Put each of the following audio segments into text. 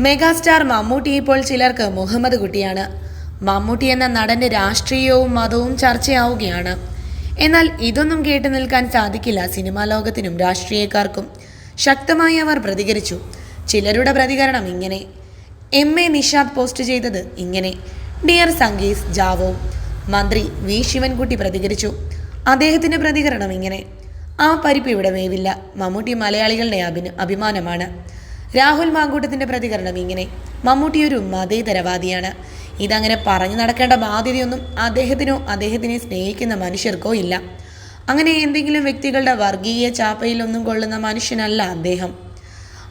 Megastar Mammootty ഇപ്പോൾ ചിലർക്ക് മുഹമ്മദ് കുട്ടിയാണ്. മമ്മൂട്ടി എന്ന നടന്റെ രാഷ്ട്രീയവും മതവും ചർച്ചയാവുകയാണ്. എന്നാൽ ഇതൊന്നും കേട്ടു നിൽക്കാൻ സാധിക്കില്ല സിനിമാ ലോകത്തിനും രാഷ്ട്രീയക്കാർക്കും. ശക്തമായി അവർ പ്രതികരിച്ചു. ചിലരുടെ പ്രതികരണം ഇങ്ങനെ. എം എ നിഷാദ് പോസ്റ്റ് ചെയ്തത് ഇങ്ങനെ. ഡിയർ സംഗീസ് ജാവോ. മന്ത്രി വി. ശിവൻകുട്ടി പ്രതികരിച്ചു. അദ്ദേഹത്തിന്റെ പ്രതികരണം ഇങ്ങനെ. ആ പരിപ്പ് ഇവിടെ വേവില്ല. മമ്മൂട്ടി മലയാളികളുടെ അഭിമാനമാണ്. രാഹുൽ മാങ്കൂട്ടത്തിന്റെ പ്രതികരണം ഇങ്ങനെ. മമ്മൂട്ടി ഒരു മതേതരവാദിയാണ്. ഇതങ്ങനെ പറഞ്ഞു നടക്കേണ്ട ബാധ്യതയൊന്നും അദ്ദേഹത്തിനോ അദ്ദേഹത്തിനെ സ്നേഹിക്കുന്ന മനുഷ്യർക്കോ ഇല്ല. അങ്ങനെ എന്തെങ്കിലും വ്യക്തികളുടെ വർഗീയ ചാപ്പയിലൊന്നും കൊള്ളുന്ന മനുഷ്യനല്ല അദ്ദേഹം.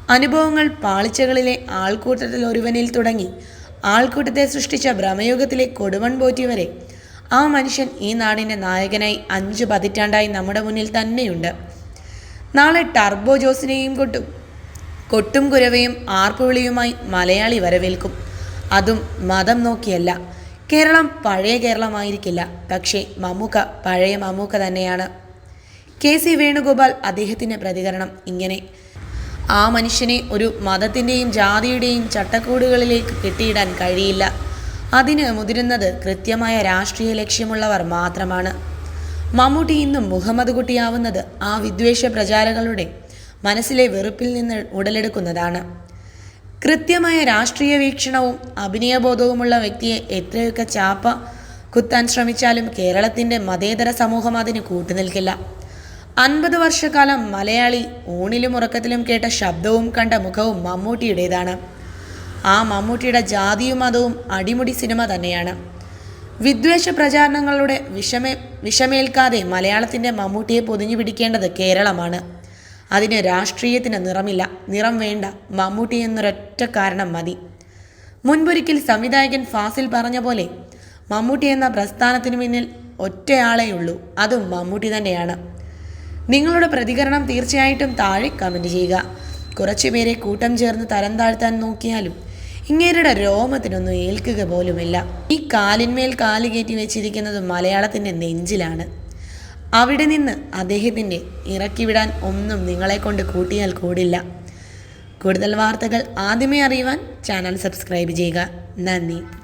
അനുഭവങ്ങൾ പാളിച്ചകളിലെ ആൾക്കൂട്ടത്തിൽ ഒരുവനിൽ തുടങ്ങി. ആൾക്കൂട്ടത്തെ സൃഷ്ടിച്ച ഭ്രമയുഗത്തിലെ കൊടുവൺ പോറ്റി വരെ ആ മനുഷ്യൻ ഈ നാടിന്റെ നായകനായി അഞ്ചു പതിറ്റാണ്ടായി നമ്മുടെ മുന്നിൽ തന്നെയുണ്ട്. നാളെ ടർബോ ജോസിനെയും കൊട്ടും. കൊട്ടും കുരവയും ആർപ്പുവിളിയുമായി മലയാളി വരവേൽക്കും. അതും മതം നോക്കിയല്ല. കേരളം പഴയ കേരളമായിരിക്കില്ല. പക്ഷേ മമ്മൂക്ക പഴയ മമ്മൂക്ക തന്നെയാണ്. കെ സി വേണുഗോപാൽ അദ്ദേഹത്തിന്റെ പ്രതികരണം ഇങ്ങനെ. ആ മനുഷ്യനെ ഒരു മതത്തിന്റെയും ജാതിയുടെയും ചട്ടക്കൂടുകളിലേക്ക് കെട്ടിയിടാൻ കഴിയില്ല. അതിന് മുതിരുന്നത് കൃത്യമായ രാഷ്ട്രീയ ലക്ഷ്യമുള്ളവർ മാത്രമാണ്. മമ്മൂട്ടി ഇന്നും മുഹമ്മദ് കുട്ടിയാവുന്നത് ആ വിദ്വേഷ പ്രചാരകളുടെ മനസ്സിലെ വെറുപ്പിൽ നിന്ന് ഉടലെടുക്കുന്നതാണ്. കൃത്യമായ രാഷ്ട്രീയ വീക്ഷണവും അഭിനയബോധവുമുള്ള വ്യക്തിയെ എത്രയൊക്കെ ചാപ്പ കുത്താൻ ശ്രമിച്ചാലും കേരളത്തിന്റെ മതേതര സമൂഹം അതിന് കൂട്ടുനിൽക്കില്ല. അൻപത് വർഷക്കാലം മലയാളി ഊണിലും ഉറക്കത്തിലും കേട്ട ശബ്ദവും കണ്ട മുഖവും മമ്മൂട്ടിയുടേതാണ്. ആ മമ്മൂട്ടിയുടെ ജാതിയും മതവും അടിമുടി സിനിമ തന്നെയാണ്. വിദ്വേഷ പ്രചാരണങ്ങളുടെ വിഷമേ വിഷമേൽക്കാതെ മലയാളത്തിന്റെ മമ്മൂട്ടിയെ പൊതിഞ്ഞു പിടിക്കേണ്ടത് കേരളമാണ്. അതിന് രാഷ്ട്രീയത്തിന് നിറമില്ല. നിറം വേണ്ട. മമ്മൂട്ടി എന്നൊരൊറ്റ കാരണം മതി. മുൻപൊരിക്കൽ സംവിധായകൻ ഫാസിൽ പറഞ്ഞ പോലെ മമ്മൂട്ടി എന്ന പ്രസ്ഥാനത്തിന് പിന്നിൽ ഒറ്റയാളേയുള്ളൂ അതും മമ്മൂട്ടി തന്നെയാണ്. നിങ്ങളുടെ പ്രതികരണം തീർച്ചയായിട്ടും താഴെ കമന്റ് ചെയ്യുക. കുറച്ചുപേരെ കൂട്ടം ചേർന്ന് തരം താഴ്ത്താൻ നോക്കിയാലും ഇങ്ങേരുടെ രോമത്തിനൊന്നും ഏൽക്കുക പോലുമില്ല. ഈ കാലിന്മേൽ കാൽ കയറ്റി വെച്ചിരിക്കുന്നത് മലയാളത്തിന്റെ നെഞ്ചിലാണ്. അവിടെ നിന്ന് അദ്ദേഹത്തിന്റെ ഇറക്കിവിടാൻ ഒന്നും നിങ്ങളെ കൊണ്ട് കൂട്ടിയാൽ കൂടില്ല. കൂടുതൽ വാർത്തകൾ ആദ്യമേ അറിയുവാൻ ചാനൽ സബ്സ്ക്രൈബ് ചെയ്യുക. നന്ദി.